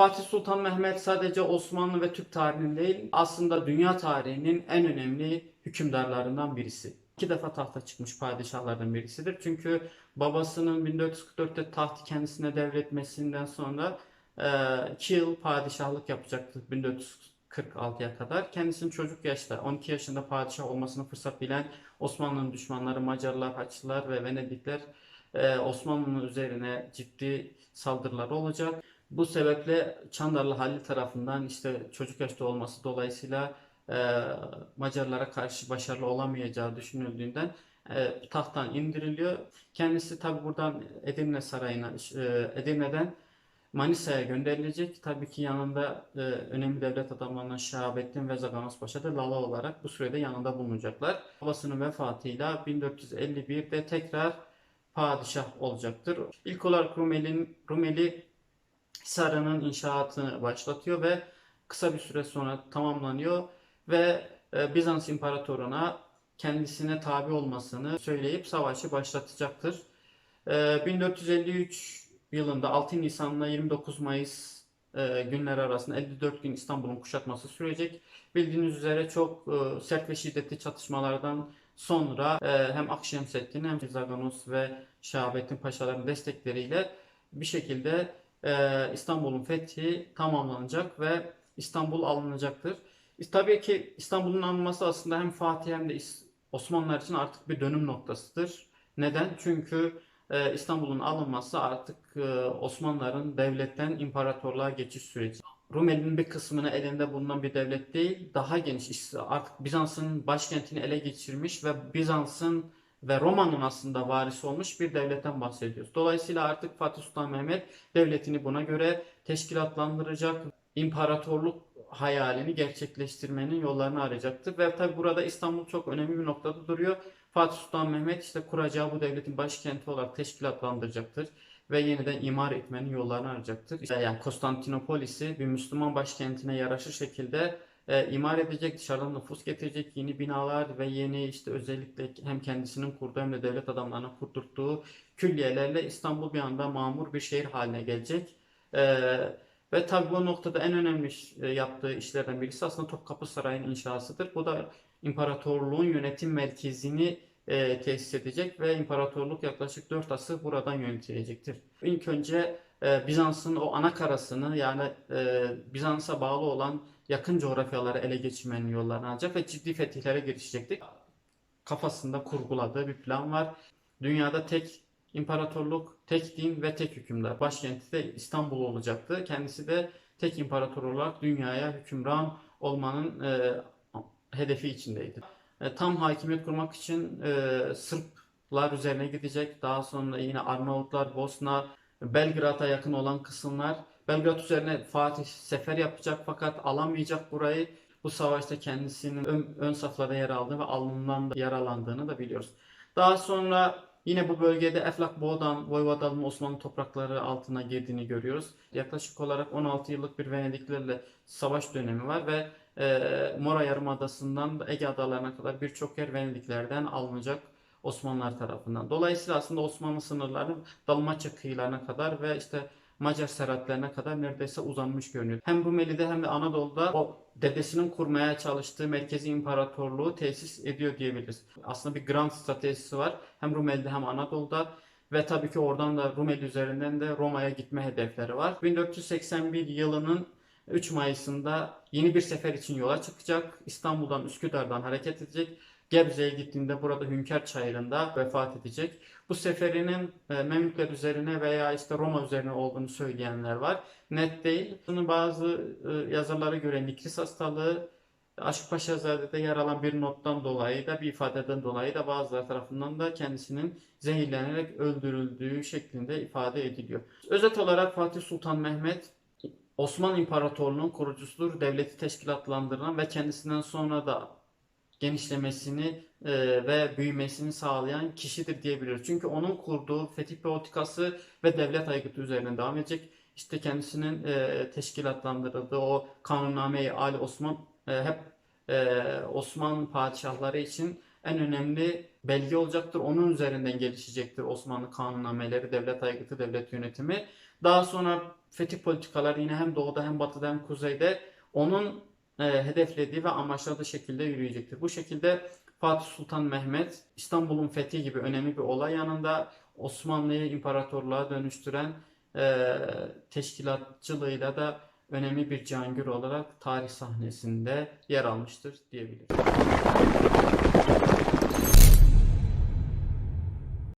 Fatih Sultan Mehmet sadece Osmanlı ve Türk tarihinin değil, aslında dünya tarihinin en önemli hükümdarlarından birisi. İki defa tahta çıkmış padişahlardan birisidir. Çünkü babasının 1444'te tahtı kendisine devretmesinden sonra 2 yıl padişahlık yapacaktı 1446'ya kadar. Kendisinin çocuk yaşta 12 yaşında padişah olmasını fırsat bilen Osmanlı'nın düşmanları Macarlar, Haçlılar ve Venedikler e, Osmanlı'nın üzerine ciddi saldırıları olacak. Bu sebeple Çandarlı Halil tarafından işte çocuk yaşta olması dolayısıyla e, Macarlara karşı başarılı olamayacağı düşünüldüğünden e, tahttan indiriliyor. Kendisi tabi buradan Edirne Sarayı'na, e, Edirne'den Manisa'ya gönderilecek. Tabii ki yanında e, önemli devlet adamlarından Şahabettin ve Zaganos Paşa da Lala olarak bu sürede yanında bulunacaklar. Babasının vefatıyla 1451'de tekrar padişah olacaktır. İlk olarak Rumeli'nin Rumeli Hisarı'nın inşaatını başlatıyor ve kısa bir süre sonra tamamlanıyor ve e, Bizans İmparatoruna kendisine tabi olmasını söyleyip savaşı başlatacaktır. E, 1453 yılında 6 Nisan'la 29 Mayıs e, günleri arasında 54 gün İstanbul'un kuşatması sürecek. Bildiğiniz üzere çok e, sert ve şiddetli çatışmalardan sonra e, hem Akşemseddin hem Zaganos ve Şahabettin Paşaların destekleriyle bir şekilde e, İstanbul'un fethi tamamlanacak ve İstanbul alınacaktır. Tabii ki İstanbul'un alınması aslında hem Fatih hem de Osmanlılar için artık bir dönüm noktasıdır. Neden? Çünkü e, İstanbul'un alınması artık e, Osmanlıların devletten imparatorluğa geçiş süreci. Rumeli'nin bir kısmını elinde bulunan bir devlet değil, daha geniş artık Bizans'ın başkentini ele geçirmiş ve Bizans'ın ve Roma'nın aslında varisi olmuş bir devletten bahsediyoruz. Dolayısıyla artık Fatih Sultan Mehmet devletini buna göre teşkilatlandıracak, imparatorluk hayalini gerçekleştirmenin yollarını arayacaktır. Ve tabi burada İstanbul çok önemli bir noktada duruyor. Fatih Sultan Mehmet işte kuracağı bu devletin başkenti olarak teşkilatlandıracaktır ve yeniden imar etmenin yollarını arayacaktır. Yani Konstantinopolis'i bir Müslüman başkentine yaraşır şekilde e, imar edecek, dışarıdan nüfus getirecek yeni binalar ve yeni işte özellikle hem kendisinin kurduğu hem de devlet adamlarına kurdurttuğu külliyelerle İstanbul bir anda mamur bir şehir haline gelecek. E, ve tabii bu noktada en önemli e, yaptığı işlerden birisi aslında Topkapı Sarayı'nın inşasıdır. Bu da imparatorluğun yönetim merkezini e, tesis edecek ve imparatorluk yaklaşık 4 asır buradan yönetilecektir. İlk önce e, Bizans'ın o ana karasını yani e, Bizans'a bağlı olan yakın coğrafyaları ele geçirmenin yollarını alacak ve ciddi fetihlere girişecektir. Kafasında kurguladığı bir plan var. Dünyada tek imparatorluk, tek din ve tek hükümdar. Başkenti de İstanbul olacaktı. Kendisi de tek imparator olarak dünyaya hükümran olmanın e, hedefi içindeydi. E, tam hakimiyet kurmak için e, Sırplar üzerine gidecek. Daha sonra yine Arnavutlar, Bosna, Belgrad'a yakın olan kısımlar. Belgrad üzerine Fatih sefer yapacak fakat alamayacak burayı. Bu savaşta kendisinin ön, ön saflarda yer aldığı ve alnından da yaralandığını da biliyoruz. Daha sonra yine bu bölgede Eflak Boğdan, Voyvodal'ın Osmanlı toprakları altına girdiğini görüyoruz. Yaklaşık olarak 16 yıllık bir Venediklerle savaş dönemi var ve e, Mora Yarımadası'ndan da Ege adalarına kadar birçok yer Venediklerden alınacak Osmanlılar tarafından. Dolayısıyla aslında Osmanlı sınırları Dalmaçya kıyılarına kadar ve işte Macar seratlarına kadar neredeyse uzanmış görünüyor. Hem Rumeli'de hem de Anadolu'da o dedesinin kurmaya çalıştığı merkezi imparatorluğu tesis ediyor diyebiliriz. Aslında bir grand stratejisi var. Hem Rumeli'de hem Anadolu'da ve tabii ki oradan da Rumeli üzerinden de Roma'ya gitme hedefleri var. 1481 yılının 3 Mayıs'ında yeni bir sefer için yola çıkacak. İstanbul'dan Üsküdar'dan hareket edecek. Gebze'ye gittiğinde burada Hünkar Çayırı'nda vefat edecek. Bu seferinin e, Memlükler üzerine veya işte Roma üzerine olduğunu söyleyenler var. Net değil. Bunu bazı e, yazarlara göre Nikris hastalığı, Aşık Paşazade'de yer alan bir nottan dolayı da bir ifadeden dolayı da bazıları tarafından da kendisinin zehirlenerek öldürüldüğü şeklinde ifade ediliyor. Özet olarak Fatih Sultan Mehmet Osmanlı İmparatorluğu'nun kurucusudur, devleti teşkilatlandıran ve kendisinden sonra da genişlemesini e, ve büyümesini sağlayan kişidir diyebiliriz. Çünkü onun kurduğu fetih politikası ve devlet aygıtı üzerine devam edecek. İşte kendisinin e, teşkilatlandırdığı o Kanunname-i Ali Osman e, hep e, Osmanlı padişahları için en önemli belge olacaktır. Onun üzerinden gelişecektir Osmanlı kanunnameleri, devlet aygıtı, devlet yönetimi. Daha sonra fetih politikaları yine hem doğuda hem batıda hem kuzeyde onun e, hedeflediği ve amaçladığı şekilde yürüyecektir. Bu şekilde Fatih Sultan Mehmet İstanbul'un fethi gibi önemli bir olay yanında Osmanlı'yı imparatorluğa dönüştüren e, teşkilatçılığıyla da önemli bir cihangir olarak tarih sahnesinde yer almıştır diyebiliriz.